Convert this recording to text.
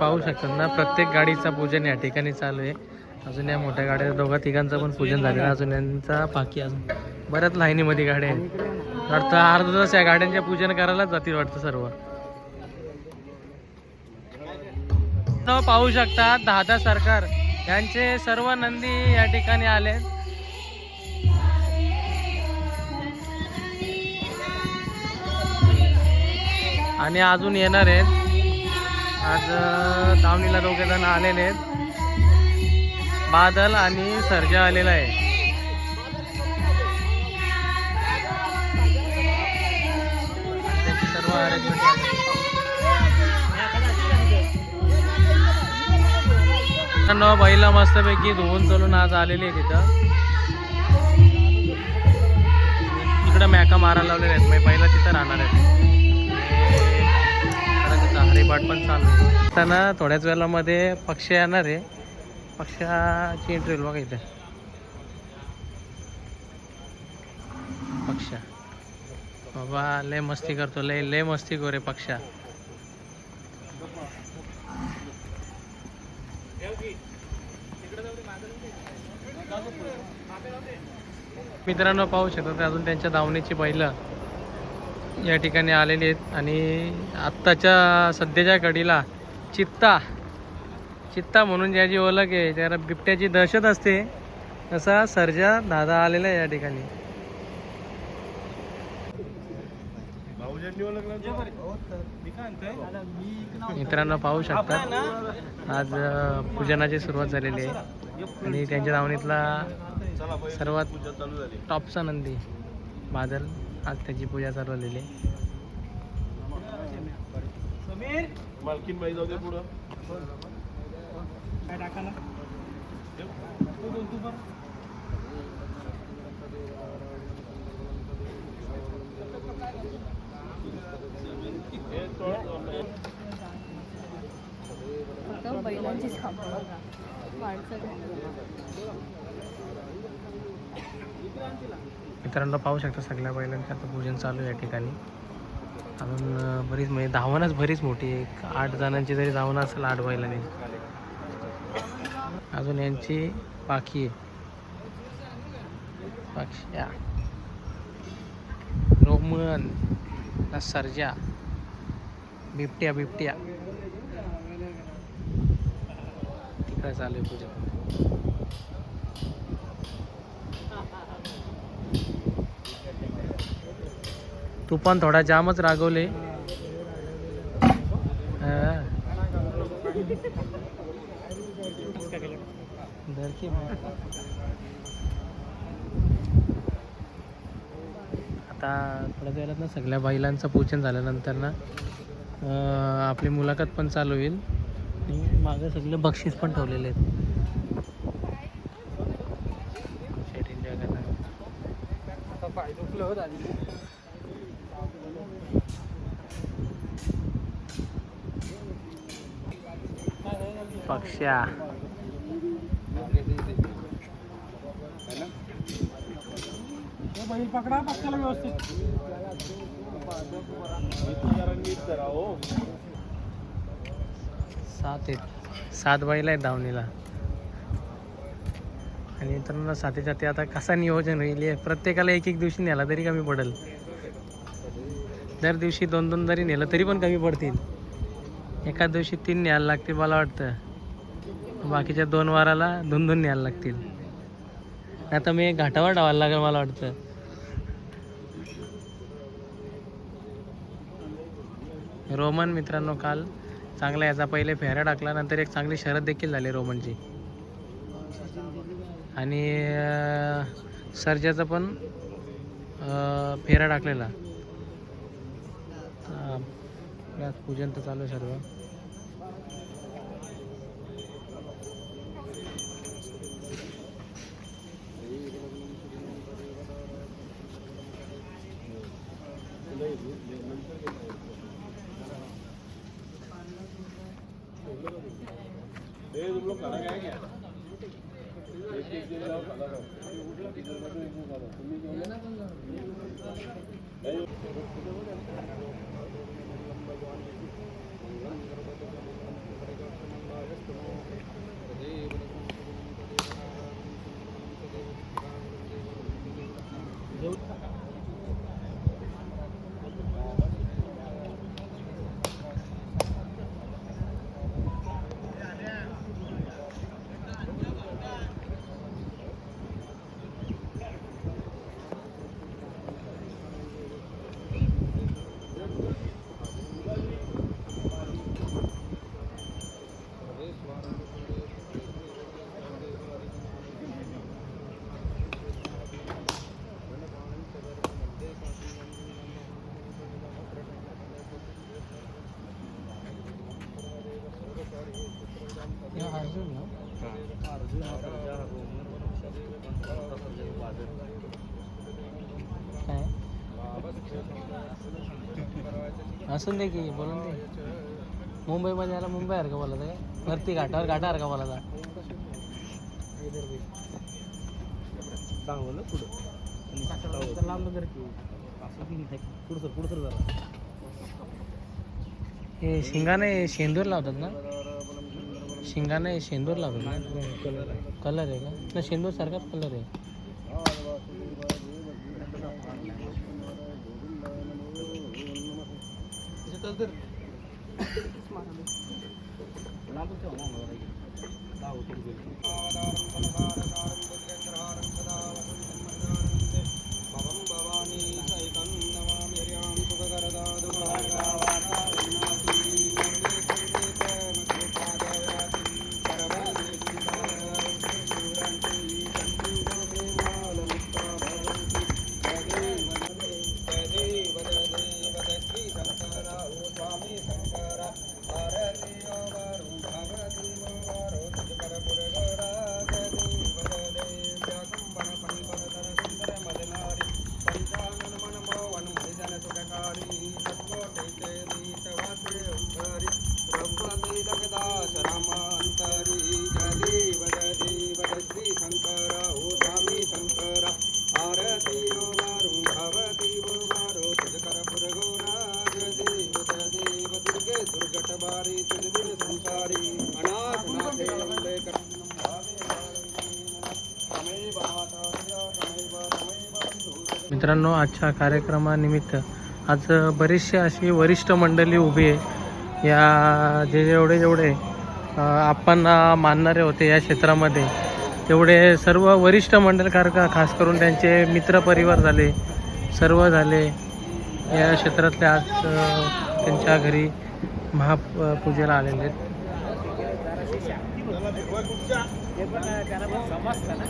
पाहू शकतात ना प्रत्येक गाडीचा पूजन या ठिकाणी चालू आहे. अजून या मोठ्या गाड्या दोघा तिघांचं पण पूजन झालेलं अजून यांचा बाकी अजून बऱ्याच लाईनीमध्ये गाड्या आहेत. वाटतं अर्धा तास या गाड्यांचे पूजन करायलाच जातील वाटतं सर्व. पाहू शकता दादा सरकार यांचे सर्व नंदी या ठिकाणी आले आणि अजून येणार आहेत. आज दावणीला दोघे जण आलेले आहेत. बादल आणि सर्जा आलेला आहे. त्यांची सर्व arrangement बैला मस्तपैकी धुवून चलून आज आलेली आहे तिथं इकडं मॅका मारायला लावलेल्या आहेत. बैला तिथं राहणार आहेत हरिपाठ पण चालू आहे. त्यांना थोड्याच वेळामध्ये पक्ष येणार आहे. पक्षाची एंट्री बघा इथे. पक्ष. बाबा लय मस्ती करतो. लय लय मस्ती करे पक्षा. मित्रांनो पाहू शकतात अजून त्यांच्या धावणीची पहिलं या ठिकाणी आलेली आहेत. आणि आत्ताच्या सध्याच्या घडीला चित्ता चित्ता म्हणून ज्याची ओळख आहे त्याला बिबट्याची दहशत असते तसा सर्जा दादा आलेला आहे या ठिकाणी. मित्रांनो पाहू शकता. आज पूजनाची सुरुवात झालेली आहे. आणि त्यांच्या धावणीतला सर्वात टॉपचा नंदी बादल. आज त्याची पूजा चालू झालेली आहे मालकीन बाई जाऊ दे पुढं. बैलांची माणसं मित्रांनो पाहू शकता सगळ्या बैलांचं आता पूजन चालू आहे या ठिकाणी. अजून बरीच म्हणजे धावणच बरीच मोठी एक आठ जणांची जरी धावणं असेल आठ बैलांनी अजून यांची पाखी पाक्ष्या रोमन सर्जा. बिबट्या बिबट्या. तिकडे चालू आहे पूजन. तू पण थोडा जामच रागवले. मग. आता थोड्या वेळात ना सगळ्या बैलांचं पूजन झाल्यानंतर ना आपली मुलाखत पण चालू होईल. आणि मागं सगळे बक्षीस पण ठेवलेले आहेत. पक्ष्या. बैल पकडा पक्षाला व्यवस्थित नीट हो सात आहेत सात बैल आहेत धावणीला. आणि मित्रांनो साथीच्या ते आता कसा नियोजन होईल प्रत्येकाला एक एक दिवशी नेला तरी कमी पडेल. दर दिवशी दोन दोन जरी नेलं तरी पण कमी पडतील. एका दिवशी तीन न्यायला लागतील मला वाटतं. बाकीच्या दोन वाराला दोन दोन न्यायला लागतील. आता मी घाटावर डावायला लागेल मला वाटतं. रोमन मित्रांनो काल चांगला याचा पहिले फेऱ्या टाकला नंतर एक चांगली शरद देखील झाली रोमनची. आणि अं, सर्जाचा पण फेरा टाकलेला. पूजन तर चालू आहे सर्व. लोग देव काय? असून दे की बोलून दे. मुंबईमध्ये आला मुंबई का बोलायचं काय वरती घाटावर घाटावर का बोलायचा चांगलं पुढं. लांब जरा हे शिंगाने शेंदूर लावतात ना? शिंगाने शेंदूर लावतात ना? कलर आहे कलर आहे का? ना शेंदूर सारखाच कलर आहे. तर लांबच ठेवा मित्रांनो आजच्या कार्यक्रमानिमित्त आज बरीचशी अशी वरिष्ठ मंडळी उभी आहे. या जे जेवढे जेवढे आपण मानणारे होते या क्षेत्रामध्ये तेवढे सर्व वरिष्ठ मंडळकार का खास करून त्यांचे मित्रपरिवार झाले सर्व झाले. या क्षेत्रातले आज त्यांच्या घरी महापूजेला आलेले आहेत. ते पण त्याला पण समजतं ना.